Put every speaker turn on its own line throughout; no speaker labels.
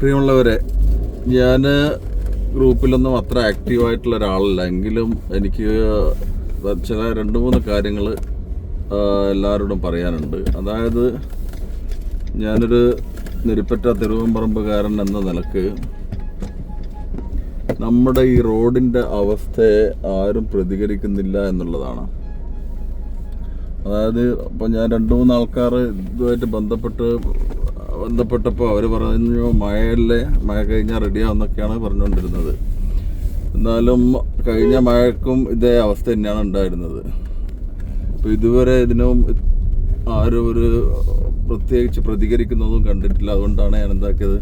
പ്രിയമുള്ളവരെ ഞാൻ ഗ്രൂപ്പിലൊന്നും അത്ര ആക്റ്റീവായിട്ടുള്ള ഒരാളല്ല. എങ്കിലും എനിക്ക് ചില രണ്ട് മൂന്ന് കാര്യങ്ങൾ എല്ലാവരോടും പറയാനുണ്ട്. അതായത് ഞാനൊരു നെരുപ്പറ്റ തിരുവമ്പറമ്പുകാരൻ എന്ന നിലയ്ക്ക് നമ്മുടെ ഈ റോഡിന്റെ അവസ്ഥയെ ആരും പ്രതികരിക്കുന്നില്ല എന്നുള്ളതാണ്. അതായത് ഇപ്പം ഞാൻ രണ്ട് മൂന്ന് ആൾക്കാർ ഇതുമായിട്ട് ബന്ധപ്പെട്ട് ബന്ധപ്പെട്ടപ്പോൾ അവർ പറഞ്ഞു മഴയല്ലേ മഴ കഴിഞ്ഞാൽ റെഡിയാവുന്നൊക്കെയാണ് പറഞ്ഞുകൊണ്ടിരുന്നത് എന്നാലും കഴിഞ്ഞ മഴക്കും ഇതേ അവസ്ഥ തന്നെയാണ് ഉണ്ടായിരുന്നത്. അപ്പോൾ ഇതുവരെ ഇതിനും ആരും ഒരു പ്രത്യേകിച്ച് പ്രതികരിക്കുന്നതും കണ്ടിട്ടില്ല. അതുകൊണ്ടാണ് ഞാൻ എന്താക്കിയത്?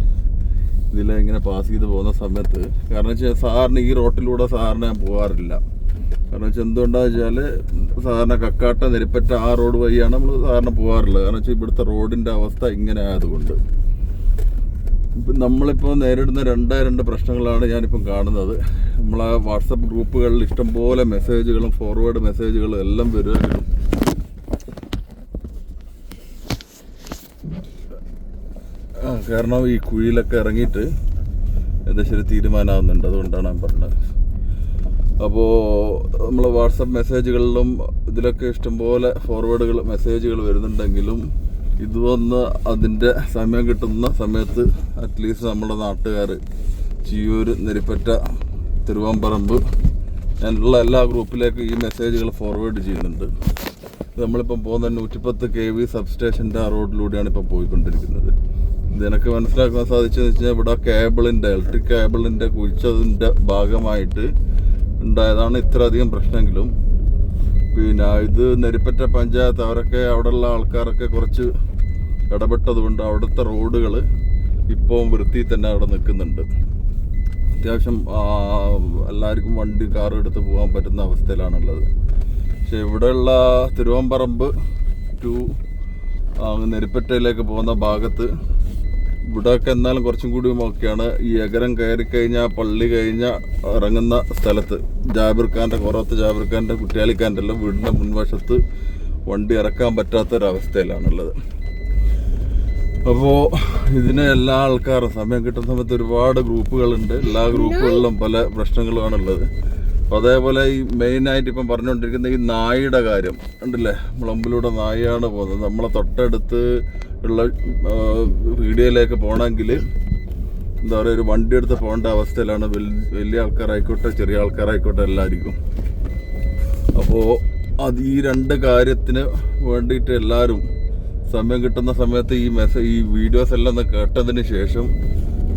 ഇതിലെ ഇങ്ങനെ പാസ് ചെയ്ത് പോകുന്ന സമയത്ത്. കാരണം വെച്ചാൽ സാറിന് ഈ റോട്ടിലൂടെ സാറിന് ഞാൻ പോകാറില്ല. കാരണം വെച്ചാൽ എന്തുകൊണ്ടാന്ന് വെച്ചാൽ സാധാരണ കക്കാട്ട നെരിപ്പറ്റ ആ റോഡ് വഴിയാണ് നമ്മൾ സാധാരണ പോകാറുള്ളത് കാരണം വെച്ചാൽ ഇവിടുത്തെ റോഡിന്റെ അവസ്ഥ ഇങ്ങനെ ആയതുകൊണ്ട്. ഇപ്പം നമ്മളിപ്പോൾ നേരിടുന്ന രണ്ടേ രണ്ട് പ്രശ്നങ്ങളാണ് ഞാനിപ്പം കാണുന്നത്. നമ്മളെ വാട്സപ്പ് ഗ്രൂപ്പുകളിൽ ഇഷ്ടംപോലെ മെസ്സേജുകളും ഫോർവേഡ് മെസ്സേജുകളും എല്ലാം വരുമായിരുന്നു കാരണം ഈ കുഴിയിലൊക്കെ ഇറങ്ങിയിട്ട് ഏകദേശം ഒരു തീരുമാനമാകുന്നുണ്ട് അതുകൊണ്ടാണ് ഞാൻ പറഞ്ഞത്. അപ്പോൾ നമ്മൾ വാട്സപ്പ് മെസ്സേജുകളിലും ഇതിലൊക്കെ ഇഷ്ടംപോലെ ഫോർവേഡുകൾ മെസ്സേജുകൾ വരുന്നുണ്ടെങ്കിലും ഇത് വന്ന് അതിന്റെ സമയം കിട്ടുന്ന സമയത്ത് അറ്റ്ലീസ്റ്റ് നമ്മുടെ നാട്ടുകാർ ചിയൂർ നെരിപ്പറ്റ തിരുവാമ്പറമ്പ് ഞാനുള്ള എല്ലാ ഗ്രൂപ്പിലേക്കും ഈ മെസ്സേജുകൾ ഫോർവേഡ് ചെയ്യുന്നുണ്ട്. നമ്മളിപ്പം പോകുന്ന നൂറ്റിപ്പത്ത് കെ വി സബ്സ്റ്റേഷന്റെ ആ റോഡിലൂടെയാണ് ഇപ്പോൾ പോയിക്കൊണ്ടിരിക്കുന്നത്. ഇതിനൊക്കെ മനസ്സിലാക്കാൻ സാധിച്ചതെന്ന് വെച്ച് കഴിഞ്ഞാൽ ഇവിടെ കേബിളിന്റെ ഇലക്ട്രിക് കേബിളിന്റെ കുഴിച്ചതിന്റെ ഭാഗമായിട്ട് ഉണ്ടായതാണ് ഇത്രയധികം പ്രശ്നമെങ്കിലും. പിന്നെ ഇത് നെരിപ്പറ്റ പഞ്ചായത്ത് അവരൊക്കെ അവിടെയുള്ള ആൾക്കാരൊക്കെ കുറച്ച് ഇടപെട്ടത് കൊണ്ട് അവിടുത്തെ റോഡുകൾ ഇപ്പോൾ വൃത്തി തന്നെ അവിടെ നിൽക്കുന്നുണ്ട്. അത്യാവശ്യം എല്ലാവർക്കും വണ്ടി കാർ എടുത്ത് പോകാൻ പറ്റുന്ന അവസ്ഥയിലാണുള്ളത്. പക്ഷെ ഇവിടെയുള്ള തിരുവമ്പറമ്പ് ടു നെരിപ്പറ്റയിലേക്ക് പോകുന്ന ഭാഗത്ത് ഇവിടെയൊക്കെ എന്നാലും കുറച്ചും കൂടി നോക്കിയാണ്. ഈ എകരം കയറി കഴിഞ്ഞാൽ പള്ളി കഴിഞ്ഞ ഇറങ്ങുന്ന സ്ഥലത്ത്. ജാബിർ ഖാന്റെ കുറവത്ത് ജാബിർ ഖാന്റെ കുട്ടിയാലിക്കാന്റെ എല്ലാം വീടിന്റെ മുൻവശത്ത് വണ്ടി ഇറക്കാൻ പറ്റാത്തൊരവസ്ഥയിലാണുള്ളത്. അപ്പോൾ ഇതിന് എല്ലാ ആൾക്കാരും സമയം കിട്ടുന്ന സമയത്ത് ഒരുപാട് ഗ്രൂപ്പുകളുണ്ട്. എല്ലാ ഗ്രൂപ്പുകളിലും പല പ്രശ്നങ്ങളുമാണുള്ളത്. അപ്പോൾ അതേപോലെ ഈ മെയിനായിട്ട് ഇപ്പം പറഞ്ഞുകൊണ്ടിരിക്കുന്ന ഈ നായയുടെ കാര്യം ഉണ്ടല്ലേ? മുളമ്പിലൂടെ നായയാണ് പോകുന്നത്. നമ്മളെ തൊട്ടടുത്ത് ഉള്ള വീഡിയോയിലേക്ക് പോകണമെങ്കിൽ എന്താ പറയുക ഒരു വണ്ടി എടുത്ത് പോകേണ്ട അവസ്ഥയിലാണ് വലിയ ആൾക്കാരായിക്കോട്ടെ ചെറിയ ആൾക്കാരായിക്കോട്ടെ എല്ലാവർക്കും. അപ്പോൾ അത് ഈ രണ്ട് കാര്യത്തിന് വേണ്ടിയിട്ട് എല്ലാവരും സമയം കിട്ടുന്ന സമയത്ത് ഈ മെസ്സേജ് ഈ വീഡിയോസ് എല്ലാം ഒന്ന് കേട്ടതിന് ശേഷം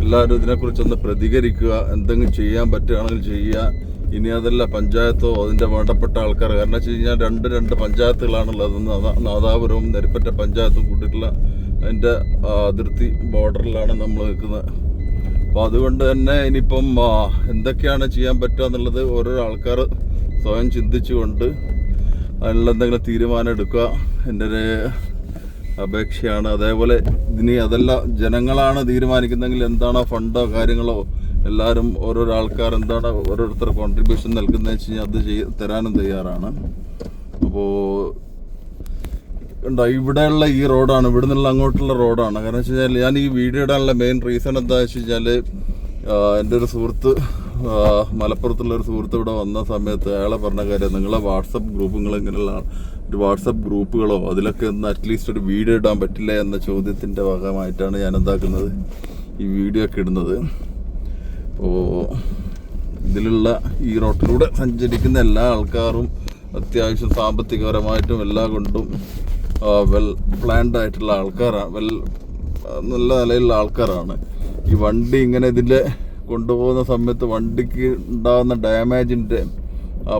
എല്ലാവരും ഇതിനെക്കുറിച്ചൊന്ന് പ്രതികരിക്കുക എന്തെങ്കിലും ചെയ്യാൻ പറ്റുകയാണെങ്കിൽ ചെയ്യുക. ഇനി അതല്ല പഞ്ചായത്തോ അതിന്റെ വേണ്ടപ്പെട്ട ആൾക്കാർ കാരണം വെച്ച് കഴിഞ്ഞാൽ രണ്ട് രണ്ട് പഞ്ചായത്തുകളാണുള്ളത്. നാദാ- നാദാപുരവും നെരിപ്പറ്റ പഞ്ചായത്തും കൂട്ടിയിട്ടുള്ള അതിന്റെ അതിർത്തി ബോർഡറിലാണ് നമ്മൾ നിൽക്കുന്നത്. അപ്പോൾ അതുകൊണ്ട് തന്നെ ഇനിയിപ്പം എന്തൊക്കെയാണ് ചെയ്യാൻ പറ്റുക എന്നുള്ളത് ഓരോ ആൾക്കാർ സ്വയം ചിന്തിച്ചുകൊണ്ട് അതിനുള്ള എന്തെങ്കിലും തീരുമാനം എടുക്കുക. എന്റെ ഒരു അപേക്ഷയാണ്. അതേപോലെ ഇനി അതല്ല ജനങ്ങളാണ് തീരുമാനിക്കുന്നതെങ്കിൽ എന്താണോ ഫണ്ടോ കാര്യങ്ങളോ എല്ലാവരും ഓരോരോ ആൾക്കാർ എന്താണ് ഓരോരുത്തർ കോൺട്രിബ്യൂഷൻ നൽകുന്നതെന്ന് വെച്ച് കഴിഞ്ഞാൽ അത് ചെയ് തരാനും തയ്യാറാണ്. അപ്പോൾ ഉണ്ടോ? ഇവിടെയുള്ള ഈ റോഡാണ് ഇവിടെ നിന്നുള്ള അങ്ങോട്ടുള്ള റോഡാണ്. കാരണം വെച്ച് കഴിഞ്ഞാൽ ഞാൻ ഈ വീഡിയോ ഇടാനുള്ള മെയിൻ റീസൺ എന്താ വെച്ച് കഴിഞ്ഞാൽ എന്റെ ഒരു സുഹൃത്ത് മലപ്പുറത്തുള്ള ഒരു സുഹൃത്ത് ഇവിടെ വന്ന സമയത്ത് അയാളെ പറഞ്ഞ കാര്യം നിങ്ങളെ വാട്സപ്പ് ഗ്രൂപ്പുകൾ ഇങ്ങനെയുള്ള ഒരു വാട്സപ്പ് ഗ്രൂപ്പുകളോ അതിലൊക്കെ ഒന്ന് അറ്റ്ലീസ്റ്റ് ഒരു വീഡിയോ ഇടാൻ പറ്റില്ല എന്ന ചോദ്യത്തിന്റെ ഭാഗമായിട്ടാണ് ഞാൻ എന്താക്കുന്നത് ഈ വീഡിയോ ഒക്കെ ഇടുന്നത്. അപ്പോൾ ഇതിലുള്ള ഈ റോട്ടിലൂടെ സഞ്ചരിക്കുന്ന എല്ലാ ആൾക്കാരും അത്യാവശ്യം സാമ്പത്തികപരമായിട്ടും എല്ലാം കൊണ്ടും വെൽ പ്ലാൻഡ് ആയിട്ടുള്ള ആൾക്കാരാണ് വെൽ നല്ല നിലയിലുള്ള ആൾക്കാരാണ്. ഈ വണ്ടി ഇങ്ങനെ ഇതിന്റെ കൊണ്ടുപോകുന്ന സമയത്ത് വണ്ടിക്ക് ഉണ്ടാകുന്ന ഡാമേജിന്റെ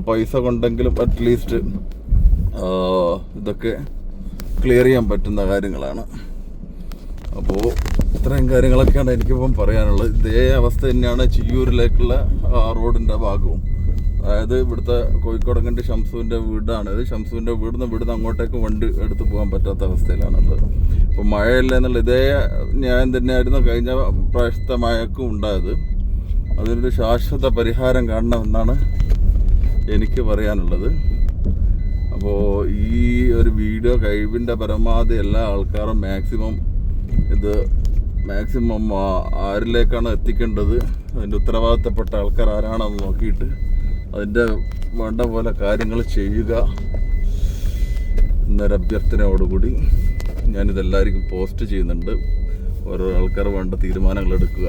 പൈസ കൊണ്ടെങ്കിലും അറ്റ്ലീസ്റ്റ് ഇതൊക്കെ ക്ലിയർ ചെയ്യാൻ പറ്റുന്ന കാര്യങ്ങളാണ്. അപ്പോൾ ഇത്രയും കാര്യങ്ങളൊക്കെയാണ് എനിക്കിപ്പം പറയാനുള്ളത്. ഇതേ അവസ്ഥ തന്നെയാണ് ചിയ്യൂരിലേക്കുള്ള റോഡിന്റെ ഭാഗവും. അതായത് ഇവിടുത്തെ കോഴിക്കോടങ്കന്റെ ഷംസുവിന്റെ വീടാണ്. ഇത് ഷംസുവിന്റെ വീടിന്ന് ഇവിടുന്ന് അങ്ങോട്ടേക്ക് വണ്ടി എടുത്ത് പോകാൻ പറ്റാത്ത അവസ്ഥയിലാണുള്ളത്. ഇപ്പോൾ മഴയല്ല എന്നുള്ള ഇതേ ന്യായം തന്നെയായിരുന്നു കഴിഞ്ഞ പ്രാവശ്യത്തെ മഴക്കും ഉണ്ടായത്. അതിനൊരു ശാശ്വത പരിഹാരം കാണണമെന്നാണ് എനിക്ക് പറയാനുള്ളത്. അപ്പോൾ ഈ ഒരു വീഡിയോ കഴിവിന്റെ പരമാവധി എല്ലാ ആൾക്കാരും മാക്സിമം ഇത് മാക്സിമം ആരിലേക്കാണ് എത്തിക്കേണ്ടത്? അതിന്റെ ഉത്തരവാദിത്തപ്പെട്ട ആൾക്കാർ ആരാണെന്ന് നോക്കിയിട്ട് അതിന്റെ വേണ്ട പോലെ കാര്യങ്ങൾ ചെയ്യുക എന്നൊരു അഭ്യർത്ഥനയോടുകൂടി ഞാനിതെല്ലാവർക്കും പോസ്റ്റ് ചെയ്യുന്നുണ്ട്. ഓരോ ആൾക്കാർ വേണ്ട തീരുമാനങ്ങൾ എടുക്കുക.